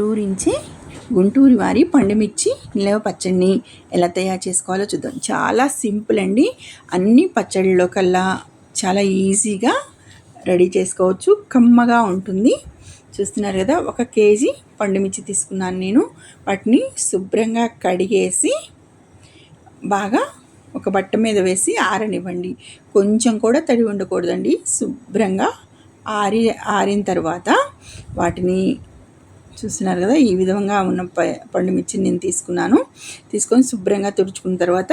ఊరించి గుంటూరు వారి పండుమిర్చి నిలవ పచ్చడిని ఎలా తయారు చేసుకోవాలో చూద్దాం. చాలా సింపుల్ అండి. అన్ని పచ్చడిలో కల్లా చాలా ఈజీగా రెడీ చేసుకోవచ్చు. కమ్మగా ఉంటుంది. చూస్తున్నారు కదా ఒక కేజీ పండుమిర్చి తీసుకున్నాను నేను. వాటిని శుభ్రంగా కడిగేసి బాగా ఒక బట్ట మీద వేసి ఆరనివ్వండి. కొంచెం కూడా తడి ఉండకూడదండి. శుభ్రంగా ఆరి ఆరిన తర్వాత వాటిని చూస్తున్నారు కదా ఈ విధంగా ఉన్న ప పండుమిర్చిని నేను తీసుకున్నాను. తీసుకొని శుభ్రంగా తుడుచుకున్న తర్వాత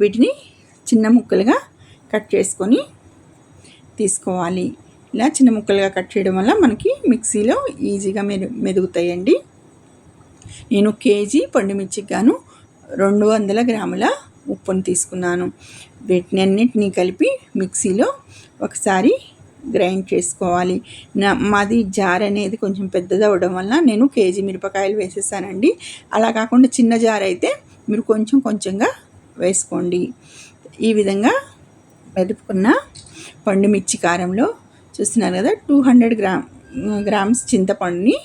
వీటిని చిన్న ముక్కలుగా కట్ చేసుకొని తీసుకోవాలి. ఇలా చిన్న ముక్కలుగా కట్ చేయడం వల్ల మనకి మిక్సీలో ఈజీగా మెరు మెదుగుతాయండి. నేను కేజీ పండుమిర్చికి గాను రెండు వందల గ్రాముల ఉప్పును తీసుకున్నాను. వీటిని అన్నింటినీ కలిపి మిక్సీలో ఒకసారి గ్రైండ్ చేసుకోవాలి. నా మాది జార్ అనేది కొంచెం పెద్దది అవ్వడం వల్ల నేను కేజీ మిరపకాయలు వేసేసానండి. అలా కాకుండా చిన్న జార్ అయితే మీరు కొంచెం కొంచెంగా వేసుకోండి. ఈ విధంగా మెదుపుకున్న పండు మిర్చి కారంలో చూస్తున్నారు కదా టూ హండ్రెడ్ గ్రామ్ గ్రామ్స్ చింతపండుని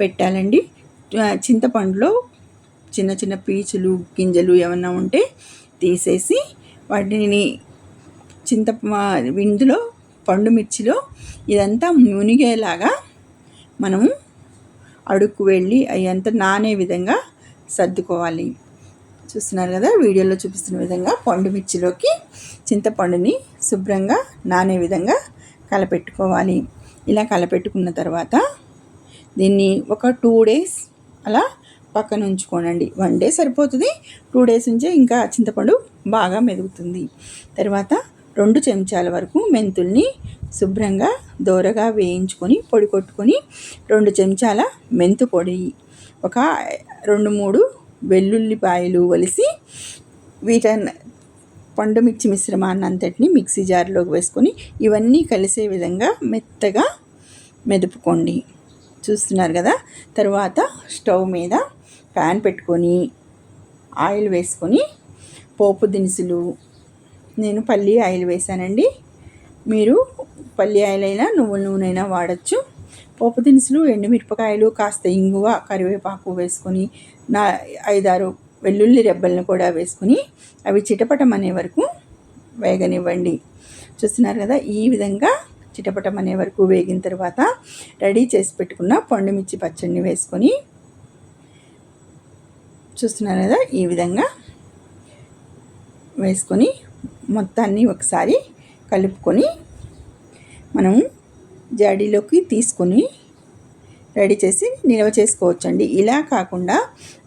పెట్టాలండి. చింతపండులో చిన్న చిన్న పీచులు గింజలు ఏమన్నా ఉంటే తీసేసి వాటిని చింత విందులో పండు మిర్చిలో ఇదంతా మునిగేలాగా మనము అడుక్కు వెళ్ళి అయ్యంతా నానే విధంగా సర్దుకోవాలి. చూస్తున్నారు కదా వీడియోలో చూపిస్తున్న విధంగా పండు మిర్చిలోకి చింతపండుని శుభ్రంగా నానే విధంగా కలపెట్టుకోవాలి. ఇలా కలపెట్టుకున్న తర్వాత దీన్ని ఒక టూ డేస్ అలా పక్కన ఉంచుకోనండి. వన్ డే సరిపోతుంది. టూ డేస్ నుంచే ఇంకా చింతపండు బాగా మెదుగుతుంది. తర్వాత రెండు చెంచాల వరకు మెంతుల్ని శుభ్రంగా దోరగా వేయించుకొని పొడి కొట్టుకొని రెండు చెంచాల మెంతు పొడి ఒక రెండు మూడు వెల్లుల్లిపాయలు వలిసి వీటన్ పండు మిర్చి మిశ్రమాన్ని అంతటిని మిక్సీ జార్లోకి వేసుకొని ఇవన్నీ కలిసే విధంగా మెత్తగా మెదుపుకోండి. చూస్తున్నారు కదా? తర్వాత స్టవ్ మీద ప్యాన్ పెట్టుకొని ఆయిల్ వేసుకొని పోపు దినుసులు నేను పల్లి ఆయిల్ వేసానండి మీరు పల్లి ఆయిల్ అయినా నువ్వుల నూనె అయినా వాడచ్చు. పోపు దినుసులు ఎండుమిరపకాయలు కాస్త ఇంగువ కరివేపాకు వేసుకొని నా ఐదారు వెల్లుల్లి రెబ్బలను కూడా వేసుకొని అవి చిటపటం అనే వరకు వేగనివ్వండి. చూస్తున్నారు కదా ఈ విధంగా చిటపటం అనే వరకు వేగిన తర్వాత రెడీ చేసి పెట్టుకున్న పండుమిర్చి పచ్చడిని వేసుకొని చూస్తున్నారు కదా ఈ విధంగా వేసుకొని మొత్తాన్ని ఒకసారి కలుపుకొని మనం జాడీలోకి తీసుకొని రెడీ చేసి నిల్వ చేసుకోవచ్చండి. ఇలా కాకుండా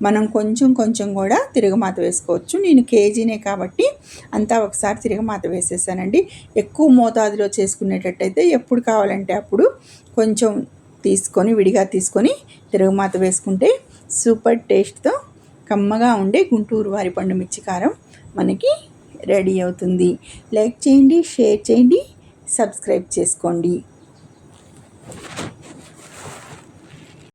మనం కొంచెం కొంచెం కూడా తిరగమాత వేసుకోవచ్చు. నేను కేజీనే కాబట్టి అంతా ఒకసారి తిరగమాత వేసేసానండి. ఎక్కువ మోతాదులో చేసుకునేటట్టయితే ఎప్పుడు కావాలంటే అప్పుడు కొంచెం తీసుకొని విడిగా తీసుకొని తిరగమాత వేసుకుంటే సూపర్ టేస్ట్తో కమ్మగా ఉండే గుంటూరు వారి పండు మిర్చి కారం మనకి రెడీ అవుతుంది. లైక్ చేయండి షేర్ చేయండి సబ్స్క్రైబ్ చేసుకోండి.